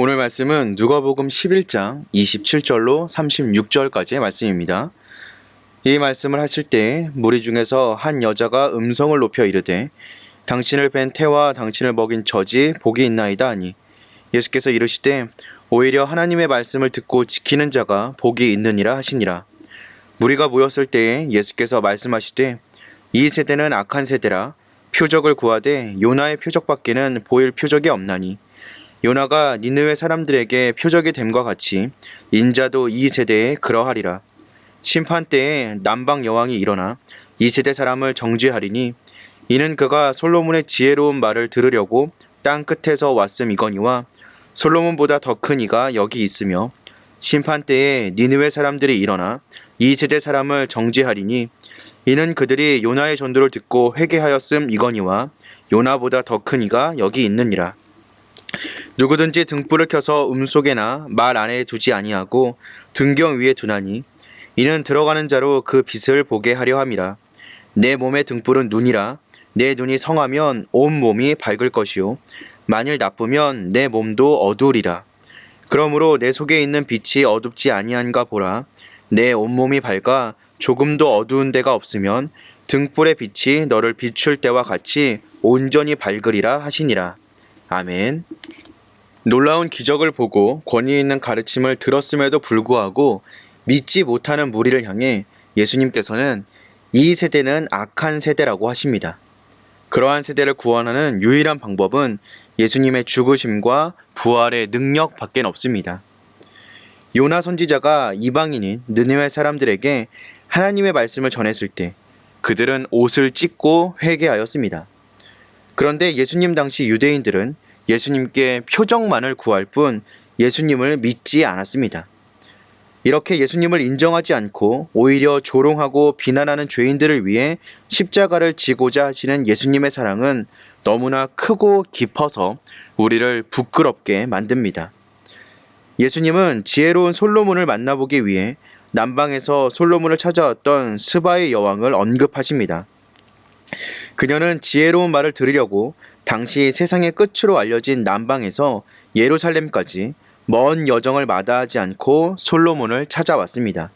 오늘 말씀은 누가복음 11장 27절로 36절까지의 말씀입니다. 이 말씀을 하실 때 무리 중에서 한 여자가 음성을 높여 이르되 당신을 뵌 태와 당신을 먹인 젖이 복이 있나이다 하니 예수께서 이르시되 오히려 하나님의 말씀을 듣고 지키는 자가 복이 있느니라 하시니라. 무리가 모였을 때에 예수께서 말씀하시되 이 세대는 악한 세대라 표적을 구하되 요나의 표적밖에는 보일 표적이 없나니 요나가 니느웨 사람들에게 표적이 됨과 같이 인자도 이 세대에 그러하리라. 심판 때에 남방 여왕이 일어나 이 세대 사람을 정죄하리니 이는 그가 솔로몬의 지혜로운 말을 들으려고 땅 끝에서 왔음이거니와 솔로몬보다 더 큰 이가 여기 있으며 심판 때에 니느웨 사람들이 일어나 이 세대 사람을 정죄하리니 이는 그들이 요나의 전도를 듣고 회개하였음 이거니와 요나보다 더 큰 이가 여기 있느니라. 누구든지 등불을 켜서 음속에나 말 안에 두지 아니하고 등경 위에 두나니 이는 들어가는 자로 그 빛을 보게 하려 함이라. 내 몸의 등불은 눈이라. 내 눈이 성하면 온 몸이 밝을 것이요. 만일 나쁘면 내 몸도 어두우리라. 그러므로 내 속에 있는 빛이 어둡지 아니한가 보라. 내 온몸이 밝아 조금도 어두운 데가 없으면 등불의 빛이 너를 비출 때와 같이 온전히 밝으리라 하시니라. 아멘. 놀라운 기적을 보고 권위 있는 가르침을 들었음에도 불구하고 믿지 못하는 무리를 향해 예수님께서는 이 세대는 악한 세대라고 하십니다. 그러한 세대를 구원하는 유일한 방법은 예수님의 죽으심과 부활의 능력밖에 없습니다. 요나 선지자가 이방인인 느네웨 사람들에게 하나님의 말씀을 전했을 때 그들은 옷을 찢고 회개하였습니다. 그런데 예수님 당시 유대인들은 예수님께 표적만을 구할 뿐 예수님을 믿지 않았습니다. 이렇게 예수님을 인정하지 않고 오히려 조롱하고 비난하는 죄인들을 위해 십자가를 지고자 하시는 예수님의 사랑은 너무나 크고 깊어서 우리를 부끄럽게 만듭니다. 예수님은 지혜로운 솔로몬을 만나보기 위해 남방에서 솔로몬을 찾아왔던 스바의 여왕을 언급하십니다. 그녀는 지혜로운 말을 들으려고 당시 세상의 끝으로 알려진 남방에서 예루살렘까지 먼 여정을 마다하지 않고 솔로몬을 찾아왔습니다.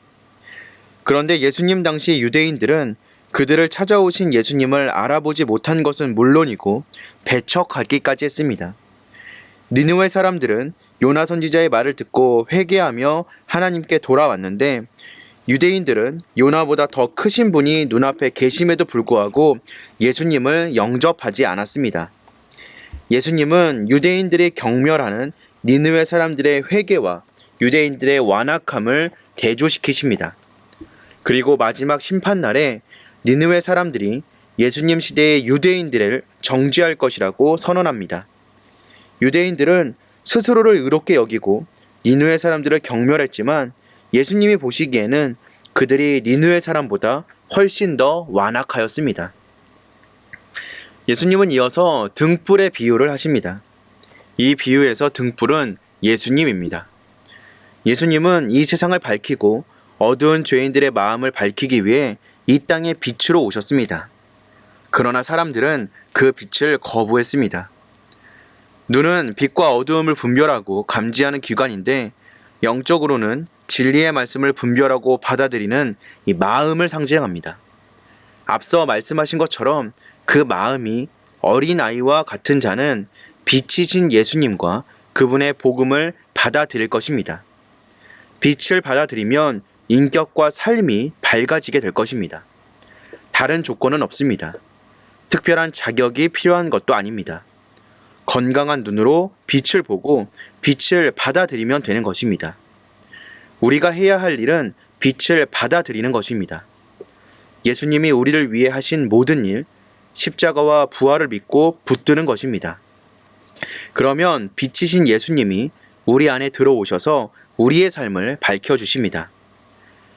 그런데 예수님 당시 유대인들은 그들을 찾아오신 예수님을 알아보지 못한 것은 물론이고 배척하기까지 했습니다. 니느웨 사람들은 요나 선지자의 말을 듣고 회개하며 하나님께 돌아왔는데 유대인들은 요나보다 더 크신 분이 눈앞에 계심에도 불구하고 예수님을 영접하지 않았습니다. 예수님은 유대인들이 경멸하는 니느웨 사람들의 회개와 유대인들의 완악함을 대조시키십니다. 그리고 마지막 심판 날에 니느웨 사람들이 예수님 시대의 유대인들을 정죄할 것이라고 선언합니다. 유대인들은 스스로를 의롭게 여기고 니느웨 사람들을 경멸했지만 예수님이 보시기에는 그들이 니느웨 사람보다 훨씬 더 완악하였습니다. 예수님은 이어서 등불의 비유를 하십니다. 이 비유에서 등불은 예수님입니다. 예수님은 이 세상을 밝히고 어두운 죄인들의 마음을 밝히기 위해 이 땅에 빛으로 오셨습니다. 그러나 사람들은 그 빛을 거부했습니다. 눈은 빛과 어두움을 분별하고 감지하는 기관인데 영적으로는 진리의 말씀을 분별하고 받아들이는 이 마음을 상징합니다. 앞서 말씀하신 것처럼 그 마음이 어린 아이와 같은 자는 빛이신 예수님과 그분의 복음을 받아들일 것입니다. 빛을 받아들이면 인격과 삶이 밝아지게 될 것입니다. 다른 조건은 없습니다. 특별한 자격이 필요한 것도 아닙니다. 건강한 눈으로 빛을 보고 빛을 받아들이면 되는 것입니다. 우리가 해야 할 일은 빛을 받아들이는 것입니다. 예수님이 우리를 위해 하신 모든 일, 십자가와 부활을 믿고 붙드는 것입니다. 그러면 빛이신 예수님이 우리 안에 들어오셔서 우리의 삶을 밝혀주십니다.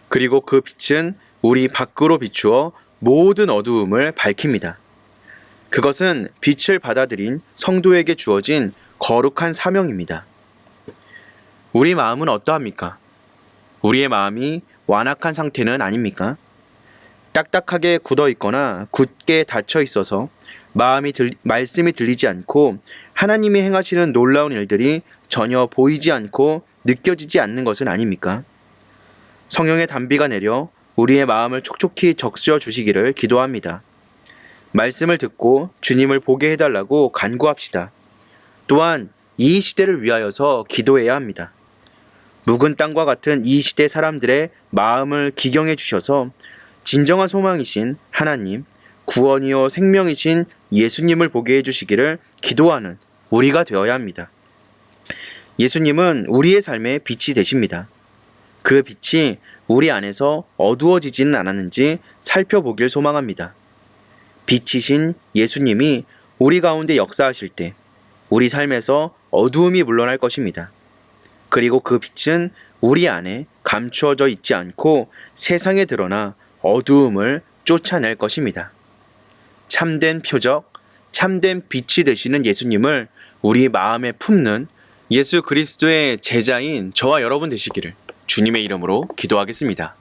그리고 그 빛은 우리 밖으로 비추어 모든 어두움을 밝힙니다. 그것은 빛을 받아들인 성도에게 주어진 거룩한 사명입니다. 우리 마음은 어떠합니까? 우리의 마음이 완악한 상태는 아닙니까? 딱딱하게 굳어 있거나 굳게 닫혀 있어서 마음이 들, 말씀이 들리지 않고 하나님이 행하시는 놀라운 일들이 전혀 보이지 않고 느껴지지 않는 것은 아닙니까? 성령의 단비가 내려 우리의 마음을 촉촉히 적셔 주시기를 기도합니다. 말씀을 듣고 주님을 보게 해달라고 간구합시다. 또한 이 시대를 위하여서 기도해야 합니다. 묵은 땅과 같은 이 시대 사람들의 마음을 기경해 주셔서 진정한 소망이신 하나님, 구원이요 생명이신 예수님을 보게 해주시기를 기도하는 우리가 되어야 합니다. 예수님은 우리의 삶의 빛이 되십니다. 그 빛이 우리 안에서 어두워지지는 않았는지 살펴보길 소망합니다. 빛이신 예수님이 우리 가운데 역사하실 때 우리 삶에서 어두움이 물러날 것입니다. 그리고 그 빛은 우리 안에 감추어져 있지 않고 세상에 드러나 어두움을 쫓아낼 것입니다. 참된 표적, 참된 빛이 되시는 예수님을 우리 마음에 품는 예수 그리스도의 제자인 저와 여러분 되시기를 주님의 이름으로 기도하겠습니다.